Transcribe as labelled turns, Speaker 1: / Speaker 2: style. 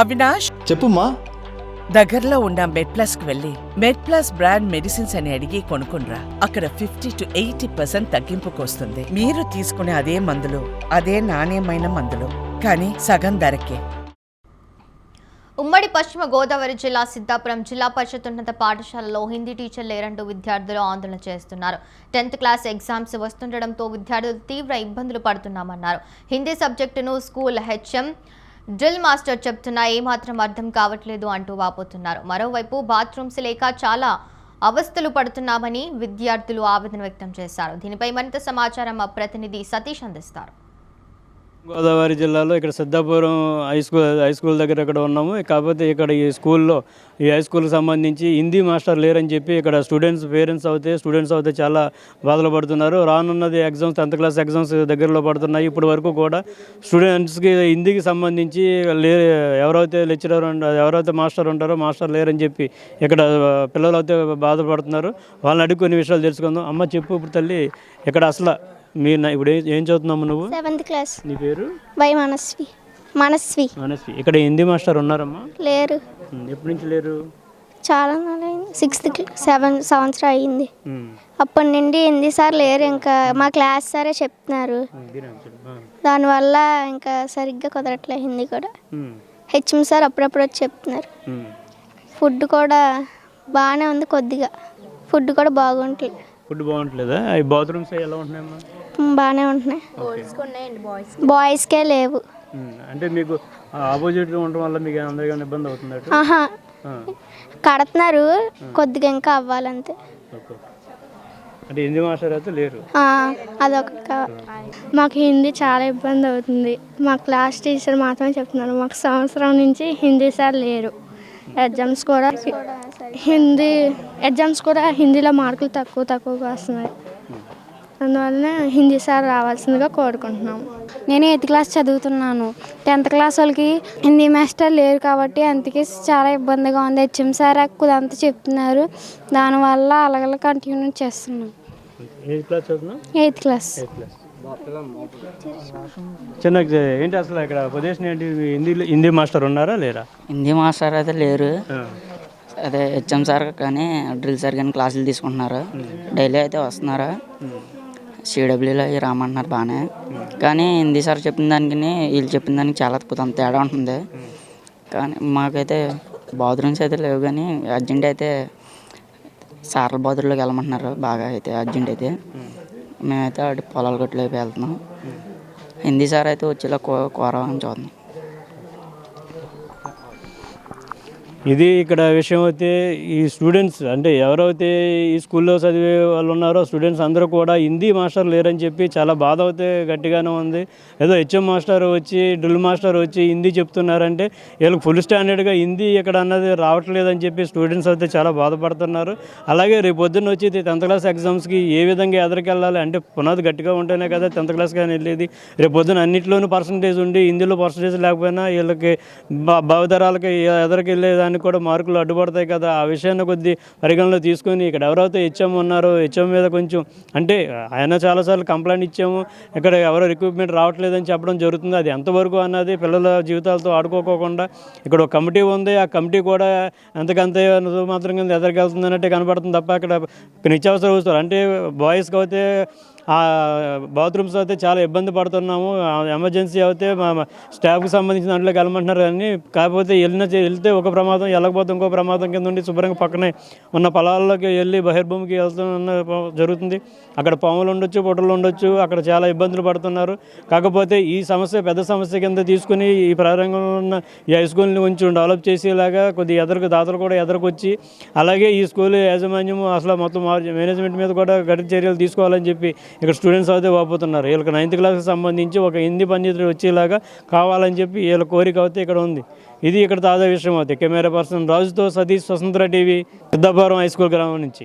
Speaker 1: అవినాష్?
Speaker 2: చెప్పుమా
Speaker 1: దగ్గరలో ఉన్న మెడ్ ప్లస్కు వెళ్ళి మెడ్ ప్లస్ బ్రాండ్ మెడిసిన్స్ అని అడిగి కొనుక్కునరా అక్కడ ఫిఫ్టీ టు ఎయిటీ పర్సెంట్ తగ్గింపుకు వస్తుంది మీరు తీసుకునే అదే మందులు అదే నాణ్యమైన మందులు కానీ సగం ధరకే.
Speaker 3: ఉమ్మడి పశ్చిమ గోదావరి జిల్లా సిద్ధాపురం జిల్లా పరిషత్ ఉన్నత పాఠశాలలో హిందీ టీచర్ లేరంటూ విద్యార్థులు ఆందోళన చేస్తున్నారు. టెన్త్ క్లాస్ ఎగ్జామ్స్ వస్తుండటంతో విద్యార్థులు తీవ్ర ఇబ్బందులు పడుతున్నామన్నారు. హిందీ సబ్జెక్టును స్కూల్ హెచ్ఎం డ్రిల్ మాస్టర్ చెప్తున్నా ఏమాత్రం అర్థం కావట్లేదు అంటూ వాపోతున్నారు. మరోవైపు బాత్రూమ్స్ లేక చాలా అవస్థలు పడుతున్నామని విద్యార్థులు ఆవేదన వ్యక్తం చేశారు. దీనిపై మరింత సమాచారం మా ప్రతినిధి సతీష్ అందిస్తారు.
Speaker 4: గోదావరి జిల్లాలో ఇక్కడ Siddhapuram high school high school దగ్గర ఇక్కడ ఉన్నాము. కాకపోతే ఇక్కడ ఈ స్కూల్లో ఈ హై స్కూల్కి సంబంధించి హిందీ మాస్టర్ లేరని చెప్పి ఇక్కడ స్టూడెంట్స్ పేరెంట్స్ అవుతే స్టూడెంట్స్ అవుతే చాలా బాధలు పడుతున్నారు. రానున్నది ఎగ్జామ్స్ టెన్త్ క్లాస్ ఎగ్జామ్స్ దగ్గరలో పడుతున్నాయి. ఇప్పటి వరకు కూడా స్టూడెంట్స్కి హిందీకి సంబంధించి లే ఎవరైతే లెక్చరర్ ఎవరైతే మాస్టర్ ఉంటారో మాస్టర్ లేరని చెప్పి ఇక్కడ పిల్లలు అయితే బాధపడుతున్నారు. వాళ్ళని అడుగు కొన్ని విషయాలు తెలుసుకుందాం. అమ్మ చెప్పు ఇప్పుడు తల్లి ఇక్కడ అసలు మీ ఇప్పుడు ఏం- చదువుతున్నాము నువ్వు?
Speaker 5: సెవెంత్ క్లాస్
Speaker 4: నీ పేరు?
Speaker 5: వై మనస్వి. మనస్వి.
Speaker 4: మనస్వి. ఇక్కడ హిందీ మాస్టర్ ఉన్నారమ్మా?
Speaker 5: లేరు.
Speaker 4: ఎప్పటి నుంచి లేరు?
Speaker 5: చాలా సిక్స్త్ సెవెన్ సంవత్సరం అయ్యింది
Speaker 4: ఉమ్,
Speaker 5: అప్పటి నుండి హిందీ సార్ లేరు. ఇంకా మా క్లాస్ సారే చెప్తున్నారు. దానివల్ల ఇంకా సరిగ్గా కుదరట్లే హిందీ కూడా. హెచ్ఎం సార్ అప్పుడప్పుడు వచ్చి చెప్తున్నారు. ఫుడ్ కూడా బాగానే ఉంది కొద్దిగా. ఫుడ్ కూడా బాగుంటుంది
Speaker 4: ఫుడ్ బాగుంటలేదా? బాత్రూమ్స్ ఎలా ఉంటున్నాయమ్మా?
Speaker 5: బాగానే ఉంటున్నాయి. బాయ్స్కే లేవు.
Speaker 4: అంటే మీకు ఆపోజిట్లో ఉండటం వల్ల మీకు అందరికీ ఇబ్బంది అవుతుంది అటు?
Speaker 5: ఆహా.
Speaker 4: ఆ,
Speaker 5: కడుతున్నారు కొద్దిగా ఇంకా అవ్వాలంతే.
Speaker 4: అంటే హిందీ మాస్టర్ అయితే లేరు?
Speaker 5: ఆ, అదొక మాకు హిందీ చాలా ఇబ్బంది అవుతుంది. మా క్లాస్ టీచర్ మాత్రమే చెప్తున్నారు మాకు సంవత్సరం నుంచి హిందీ సార్ లేరు. ఎగ్జామ్స్ కూడా హిందీ ఎగ్జామ్స్ కూడా హిందీలో మార్కులు తక్కువ తక్కువగా వస్తున్నాయి. అందువలన హిందీ సార్ రావాల్సిందిగా కోరుకుంటున్నాము.
Speaker 6: నేను ఎయిత్ క్లాస్ చదువుతున్నాను. టెన్త్ క్లాస్ వాళ్ళకి హిందీ మాస్టర్ లేరు కాబట్టి అందుకే చాలా ఇబ్బందిగా ఉంది. హెచ్ఎం సార్ కుదంతా చెప్తున్నారు. దానివల్ల అలాగలా కంటిన్యూ చేస్తున్నాం. ఎయిత్ క్లాస్
Speaker 4: చిన్న ఏంటి అసలు ఇక్కడ పొజిషన్ ఏంటి? హిందీ హిందీ మాస్టర్ ఉన్నారా లేరా?
Speaker 7: హిందీ మాస్టర్ అయితే లేరు. అదే హెచ్ఎం సార్ కానీ డ్రిల్ సార్ కానీ క్లాసులు తీసుకుంటున్నారు. డైలీ అయితే వస్తున్నారు. సిడబ్ల్యూలో అవి బాగానే కానీ హిందీ సార్ చెప్పిన దానికి వీళ్ళు చెప్పిన దానికి చాలా కొంత తేడా ఉంటుంది. కానీ మాకైతే బాత్రూమ్స్ అయితే లేవు కానీ అర్జెంట్ అయితే సార్ల బాత్రూంలోకి వెళ్ళమంటున్నారు. బాగా అయితే అర్జెంట్ అయితే. మేమైతే అటు పొలాల గట్టులోకి వెళ్తున్నాం. హిందీ సార్ అయితే వచ్చేలా కో కోరవని చూద్దాం
Speaker 4: ఇది ఇక్కడ విషయం అయితే ఈ స్టూడెంట్స్ అంటే ఎవరైతే ఈ స్కూల్లో చదివే వాళ్ళు ఉన్నారో స్టూడెంట్స్ అందరూ కూడా హిందీ మాస్టర్ లేరని చెప్పి చాలా బాధ అయితే గట్టిగానే ఉంది. ఏదో హెచ్ఎం మాస్టర్ వచ్చి డ్రిల్ మాస్టర్ వచ్చి హిందీ చెప్తున్నారంటే వీళ్ళకి ఫుల్ స్టాండర్డ్గా హిందీ ఇక్కడ అన్నది రావట్లేదని చెప్పి స్టూడెంట్స్ అయితే చాలా బాధపడుతున్నారు. అలాగే రేపు పొద్దున్న వచ్చి టెన్త్ క్లాస్ ఎగ్జామ్స్కి ఏ విధంగా ఎదరికెళ్ళాలి అంటే పునాది గట్టిగా ఉంటేనే కదా టెన్త్ క్లాస్ కానీ వెళ్ళేది. రేపు పొద్దున అన్నింటిలోనూ పర్సంటేజ్ ఉండి హిందీలో పర్సంటేజ్ లేకపోయినా వీళ్ళకి భా- భావితరాలకి ఎదరికి కూడా మార్కులు అడ్డుపడతాయి కదా. ఆ విషయాన్ని కొద్ది పరిగణలో తీసుకొని ఇక్కడ ఎవరైతే హెచ్ఎం ఉన్నారో హెచ్ఎం మీద కొంచెం అంటే ఆయన చాలాసార్లు కంప్లైంట్ ఇచ్చాము. ఇక్కడ ఎవరో రిక్రూట్మెంట్ రావట్లేదని చెప్పడం జరుగుతుంది. అది ఎంతవరకు అన్నది పిల్లల జీవితాలతో ఆడుకోకోకుండా ఇక్కడ ఒక కమిటీ ఉంది. ఆ కమిటీ కూడా ఎంతకంతే మాత్రం కింద ఎదరికెళ్తుంది అన్నట్టే కనపడుతుంది తప్ప అక్కడ నిత్యావసర వస్తువులు అంటే బాయ్స్కి అయితే బాత్రూమ్స్ అయితే చాలా ఇబ్బంది పడుతున్నాము. ఎమర్జెన్సీ అయితే మా స్టాఫ్కి సంబంధించిన దాంట్లోకి వెళ్ళమంటున్నారు కానీ కాకపోతే వెళ్ళిన వెళ్తే ఒక ప్రమాదం వెళ్ళకపోతే ఇంకో ప్రమాదం కింద ఉండి శుభ్రంగా పక్కనే ఉన్న పొలాల్లోకి వెళ్ళి బహిర్భూమికి వెళ్తున్న జరుగుతుంది. అక్కడ పాములు ఉండొచ్చు పొట్టలు ఉండొచ్చు అక్కడ చాలా ఇబ్బందులు పడుతున్నారు. కాకపోతే ఈ సమస్య పెద్ద సమస్య కింద తీసుకుని ఈ ప్రారంభంలో ఉన్న ఈ హై స్కూల్ని కొంచెం డెవలప్ చేసేలాగా కొద్ది ఎదరకు దాతలు కూడా ఎదరకొచ్చి అలాగే ఈ స్కూల్ యాజమాన్యం అసలు మొత్తం మేనేజ్మెంట్ మీద కూడా గట్టి చర్యలు తీసుకోవాలని చెప్పి ఇక్కడ స్టూడెంట్స్ అయితే పోతున్నారు వీళ్ళకి నైన్త్ క్లాస్కి సంబంధించి ఒక హిందీ పండితుడు వచ్చేలాగా కావాలని చెప్పి వీళ్ళ కోరిక అయితే ఇక్కడ ఉంది. ఇది ఇక్కడ తాజా విషయం అవుతుంది కెమెరా పర్సన్ రాజుతో సతీష్ స్వతంత్ర టీవీ పెద్దపురం హై స్కూల్ గ్రామం నుంచి.